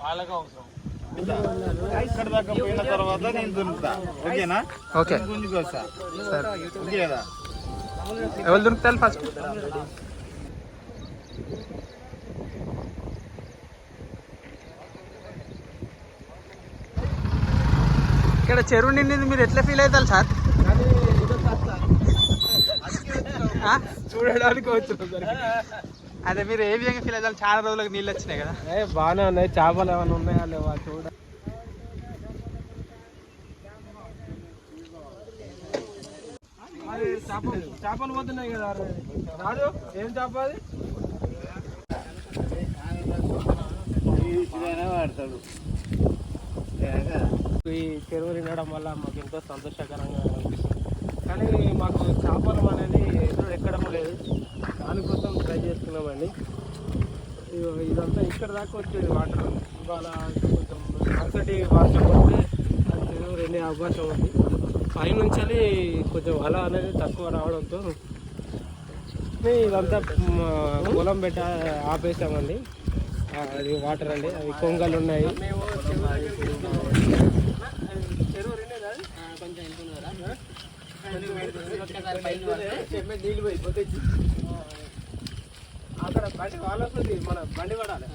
వాళ్ళకి అవసరం ఇక్కడ దాకా పోయిన తర్వాత నేను దొరుకుతా ఓకేనా ఓకే. గుంజుకు వస్తా ఓకే కదా ఎవరు దొరుకుతారు ఫస్ట్ ఇక్కడ చెరువు నిండింది మీరు ఎట్లా ఫీల్ అవుతారు సార్? చూడడానికి వచ్చిన అదే మీరు ఏ విధంగా ఫీల్ అవుతారు చాలా రోజులకు నీళ్ళు వచ్చినాయి కదా. బాగానే ఉన్నాయి. చేపలు ఏమైనా ఉన్నాయా లేవా? చూడ చేపలు పోతున్నాయి కదా. రాజు ఏం చేప అది? వాడతాడు ఈ చెరువు తినడం వల్ల మాకు ఎంతో సంతోషకరంగా అనిపిస్తుంది. కానీ మాకు ఇగో ఇదంతా ఇక్కడ దాకా వచ్చేది వాటర్ ఇవాళ కొంచెం మరుసటి వర్షం వస్తే అది చెరువు రెండే అవకాశం ఉంది పైనుంచి కొంచెం వల అనేది తక్కువ రావడంతో ఇదంతా పొలం పెట్ట ఆపేసామండి అది వాటర్ అండి అవి కొంగలు ఉన్నాయి నీళ్ళు పోయి అక్కడ బండి వాళ్ళకు మన బండి పడాలి.